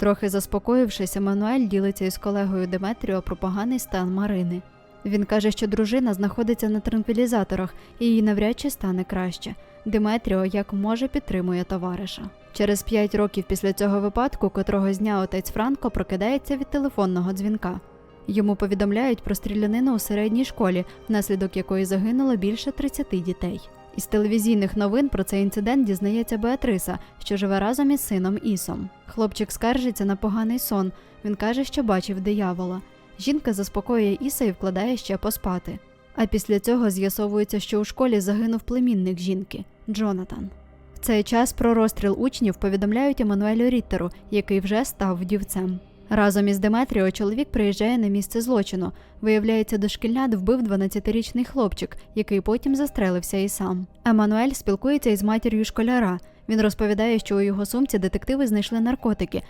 Трохи заспокоївшись, Еммануель ділиться із колегою Деметріо про поганий стан Марини. Він каже, що дружина знаходиться на транквілізаторах і їй навряд чи стане краще. Деметріо як може підтримує товариша. Через п'ять років після цього випадку, котрого дня отець Франко прокидається від телефонного дзвінка. Йому повідомляють про стрілянину у середній школі, внаслідок якої загинуло більше 30 дітей. Із телевізійних новин про цей інцидент дізнається Беатриса, що живе разом із сином Ісом. Хлопчик скаржиться на поганий сон. Він каже, що бачив диявола. Жінка заспокоює Іса і вкладає ще поспати. А після цього з'ясовується, що у школі загинув племінник жінки Джонатан. В цей час про розстріл учнів повідомляють Еммануелю Ріттеру, який вже став вдівцем. Разом із Деметріо чоловік приїжджає на місце злочину. Виявляється, дошкільнят вбив 12-річний хлопчик, який потім застрелився і сам. Еммануель спілкується із матір'ю школяра. Він розповідає, що у його сумці детективи знайшли наркотики,